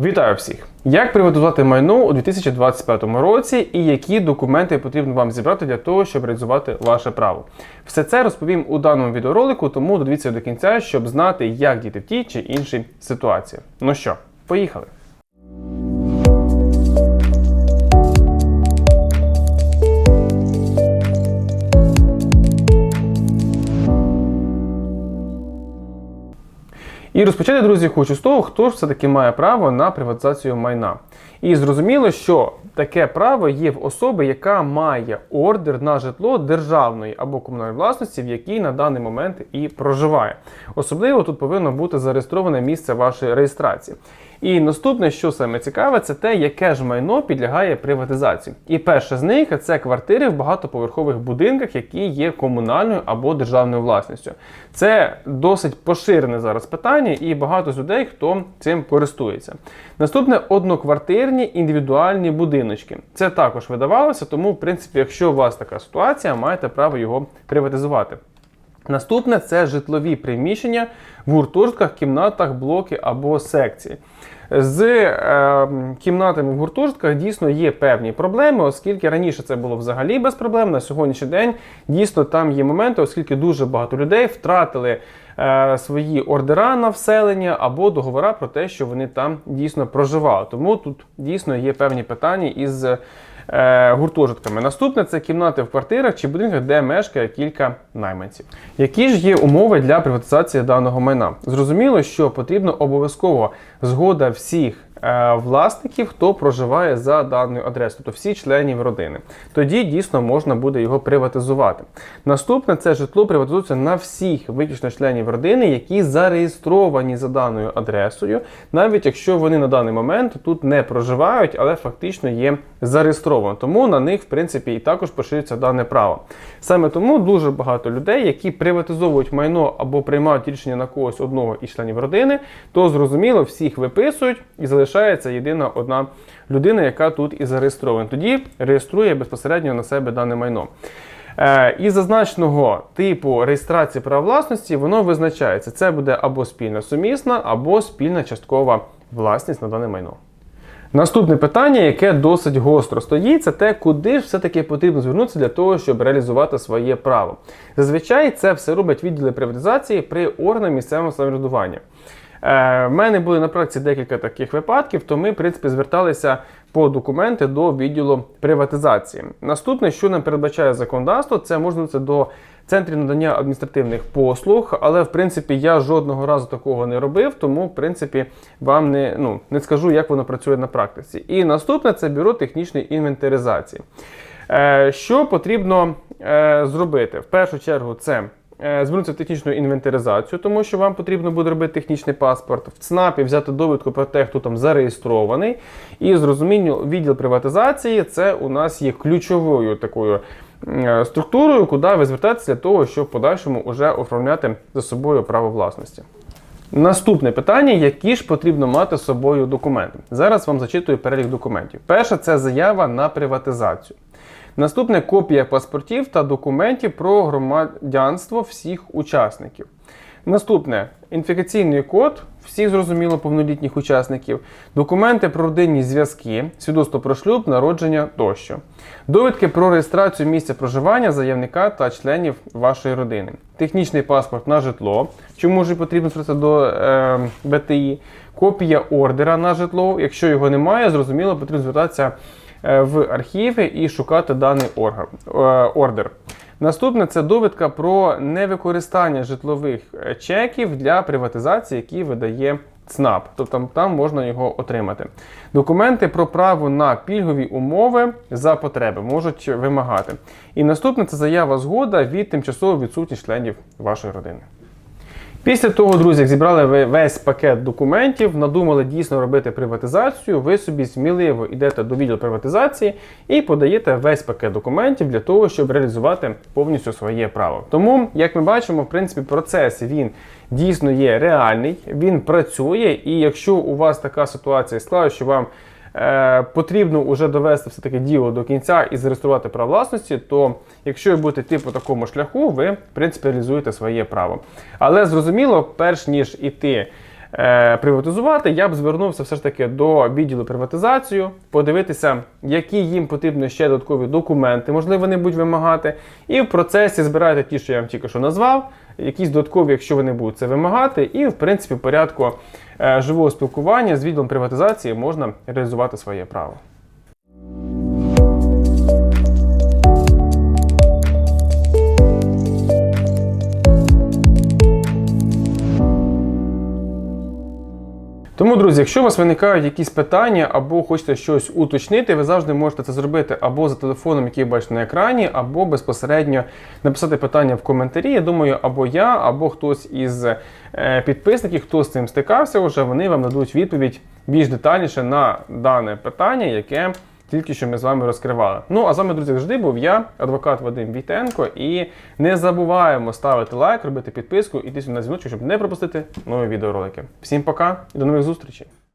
Вітаю всіх! Як приватизувати майно у 2025 році і які документи потрібно вам зібрати для того, щоб реалізувати ваше право? Все це розповім у даному відеоролику, тому додивіться до кінця, щоб знати, як діти в тій чи іншій ситуації. Ну що, поїхали! І розпочати, друзі, хочу з того, хто ж все-таки має право на приватизацію майна. І зрозуміло, що таке право є в особи, яка має ордер на житло державної або комунальної власності, в якій на даний момент і проживає. Особливо тут повинно бути зареєстроване місце вашої реєстрації. І наступне, що саме цікаве, це те, яке ж майно підлягає приватизації. І перше з них це квартири в багатоповерхових будинках, які є комунальною або державною власністю. Це досить поширене зараз питання, і багато людей, хто цим користується. Наступне одноквартирні індивідуальні будиночки. Це також видавалося, тому, в принципі, якщо у вас така ситуація, маєте право його приватизувати. Наступне це житлові приміщення в гуртожитках, кімнатах, блоки або секції. З е, кімнатами в гуртожитках дійсно є певні проблеми, оскільки раніше це було взагалі без проблем. На сьогоднішній день дійсно там є моменти, оскільки дуже багато людей втратили е, свої ордера на вселення або договора про те, що вони там дійсно проживали. Тому тут дійсно є певні питання із е, гуртожитками. Наступне це кімнати в квартирах чи будинках, де мешкає кілька найманців. Які ж є умови для приватизації даного майна? Зрозуміло, що потрібно обов'язково згода всіх. Е, Власників, хто проживає за даною адресою, тобто всі членів родини, тоді дійсно можна буде його приватизувати. Наступне це житло приватизується на всіх виключно членів родини, які зареєстровані за даною адресою, навіть якщо вони на даний момент тут не проживають, але фактично є зареєстровані. Тому на них, в принципі, і також поширюється дане право. Саме тому дуже багато людей, які приватизовують майно або приймають рішення на когось одного із членів родини, то зрозуміло всіх виписують і залишається єдина одна людина, яка тут і зареєстрована. Тоді реєструє безпосередньо на себе дане майно. Е, Із зазначеного типу реєстрації права власності воно визначається. Це буде або спільна сумісна, або спільна часткова власність на дане майно. Наступне питання, яке досить гостро стоїть, це те, куди ж все-таки потрібно звернутися для того, щоб реалізувати своє право. Зазвичай це все роблять відділи приватизації при органах місцевого самоврядування. Е, в мене були на практиці декілька таких випадків, то ми, в принципі, зверталися по документи до відділу приватизації. Наступне, що нам передбачає законодавство, це можна це до центрів надання адміністративних послуг, але в принципі я жодного разу такого не робив, тому в принципі вам не, ну, не скажу, як воно працює на практиці. І наступне це бюро технічної інвентаризації. Е, Що потрібно е, зробити? В першу чергу, це звернутися в технічну інвентаризацію, тому що вам потрібно буде робити технічний паспорт, в ЦНАПі взяти довідку про те, хто там зареєстрований. І зрозумінню, відділ приватизації це у нас є ключовою такою е, структурою, куди ви звертаєтеся для того, щоб в подальшому вже оформляти за собою право власності. Наступне питання: які ж потрібно мати з собою документи? Зараз вам зачитую перелік документів. Перше це заява на приватизацію. Наступне копія паспортів та документів про громадянство всіх учасників. Наступне. Інфікаційний код. Всіх зрозуміло повнолітніх учасників, документи про родинні зв'язки, свідоцтво про шлюб, народження тощо, довідки про реєстрацію місця проживання заявника та членів вашої родини, технічний паспорт на житло, чому ж потрібно звернутися до е, БТІ, копія ордера на житло. Якщо його немає, зрозуміло, потрібно звертатися е, в архіви і шукати даний е, ордер. Наступне це довідка про невикористання житлових е, чеків для приватизації, які видає ЦНАП, тобто там можна його отримати. Документи про право на пільгові умови за потреби можуть вимагати. І наступне це заява згода від тимчасово відсутніх членів вашої родини. Після того, друзі, як зібрали ви весь пакет документів, надумали дійсно робити приватизацію, ви собі сміливо йдете до відділу приватизації і подаєте весь пакет документів для того, щоб реалізувати повністю своє право. Тому, як ми бачимо, в принципі, процес він дійсно є реальний, він працює, і якщо у вас така ситуація склалася, що вам е, потрібно вже довести все-таки діло до кінця і зареєструвати право власності, то якщо ви будете йти по такому шляху, ви в принципі реалізуєте своє право. Але зрозуміло, перш ніж іти е, приватизувати, я б звернувся все ж таки до відділу приватизацію, подивитися, які їм потрібно ще додаткові документи, можливо, вони будуть вимагати. І в процесі збирайте ті, що я вам тільки що назвав, якісь додаткові, якщо вони будуть це вимагати, і в принципі порядку е, живого спілкування з відділом приватизації можна реалізувати своє право. Тому, друзі, якщо у вас виникають якісь питання або хочете щось уточнити, ви завжди можете це зробити або за телефоном, який бачите на екрані, або безпосередньо написати питання в коментарі. Я думаю, або я, або хтось із е, підписників, хто з цим стикався, вже вони вам дадуть відповідь більш детальніше на дане питання, яке тільки що ми з вами розкривали. Ну а з вами, друзі, завжди був я, адвокат Вадим Вітенко. І не забуваємо ставити лайк, робити підписку і тиснути на дзвіночок, щоб не пропустити нові відеоролики. Всім пока і до нових зустрічей!